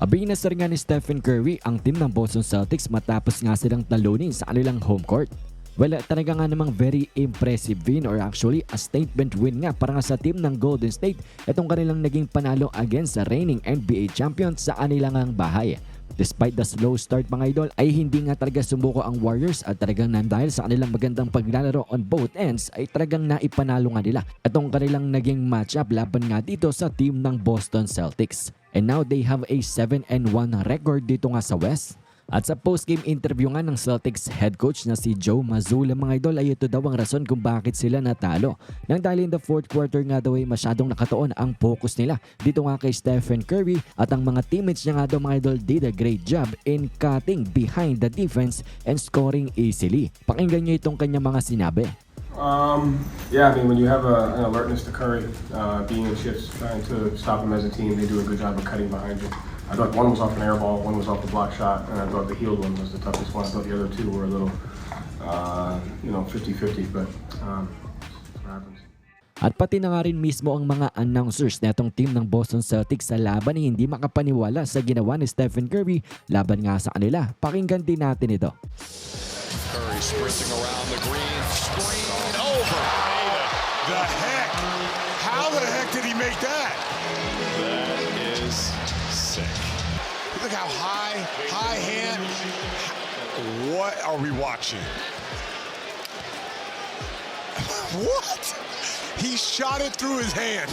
Abinasar nga ni Stephen Curry ang team ng Boston Celtics matapos nga silang talunin sa kanilang home court. Well, talaga nga namang very impressive win or actually a statement win nga para nga sa team ng Golden State itong kanilang naging panalo against sa reigning NBA champions sa kanilang ang bahay. Despite the slow start mga idol ay hindi nga talaga sumuko ang Warriors at talagang dahil sa kanilang magandang paglalaro on both ends ay talagang naipanalo nga nila itong kanilang naging matchup laban nga dito sa team ng Boston Celtics. And now they have a 7 and 1 record dito nga sa West. At sa post-game interview nga ng Celtics head coach na si Joe Mazzulla mga idol ay ito daw ang rason kung bakit sila natalo. Nang dahil in the fourth quarter nga daw ay masyadong nakatoon ang focus nila dito nga kay Stephen Curry at ang mga teammates niya nga daw mga idol did a great job in cutting behind the defense and scoring easily. Pakinggan niyo itong kanyang mga sinabi. Um, yeah, I mean, when you have a, an alertness to Curry, uh, being in shifts, trying to stop him as a team, they do a good job of cutting behind you. I thought one was off an air ball, one was off the block shot, and I thought the healed one was the toughest one. I thought the other two were a little, uh, you know, 50-50, but um, what. At pati na nga rin mismo ang mga announcers na itong team ng Boston Celtics sa laban ay hindi makapaniwala sa ginawa ni Stephen Curry laban nga sa kanila. Pakinggan din natin ito. Curry sprinting around the green, screen over. The heck? How the heck did he make that? That is sick. Look how high, high hand. What are we watching? what? He shot it through his hand.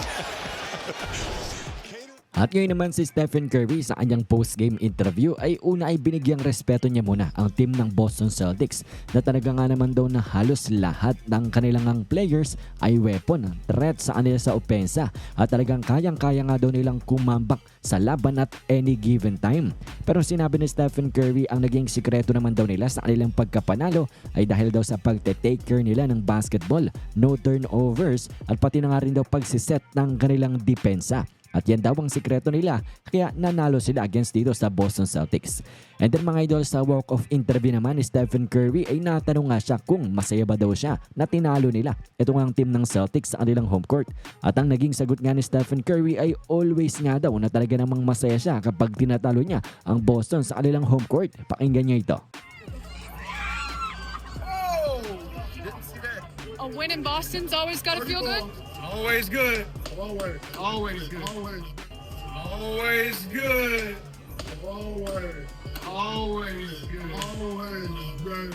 At ngayon naman si Stephen Curry sa kanyang post-game interview ay una ay binigyang respeto niya muna ang team ng Boston Celtics na talaga nga naman daw na halos lahat ng kanilang ang players ay weapon, threat sa kanila sa opensa at talagang kayang-kaya nga daw nilang kumambak sa laban at any given time. Pero sinabi ni Stephen Curry ang naging sikreto naman daw nila sa kanilang pagkapanalo ay dahil daw sa pagte-take care nila ng basketball, no turnovers at pati na nga rin daw pagsiset ng kanilang depensa. At yan daw ang sikreto nila kaya nanalo sila against dito sa Boston Celtics. And then mga idol sa walk-off interview naman ni Stephen Curry ay natanong nga siya kung masaya ba daw siya na tinalo nila. Ito nga ang team ng Celtics sa kanilang home court. At ang naging sagot nga ni Stephen Curry ay always nga daw na talaga namang masaya siya kapag tinatalo niya ang Boston sa kanilang home court. Pakinggan niyo ito. A win in Boston's always got to feel good. Always good. Always. Always good. Always. Always good. Always. Always good. Always good.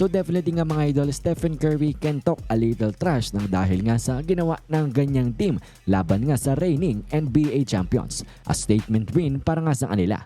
So definitely nga mga idol, Stephen Curry can talk a little trash ng dahil nga sa ginawa ng ganyang team laban nga sa reigning NBA champions. A statement win para nga sa kanila.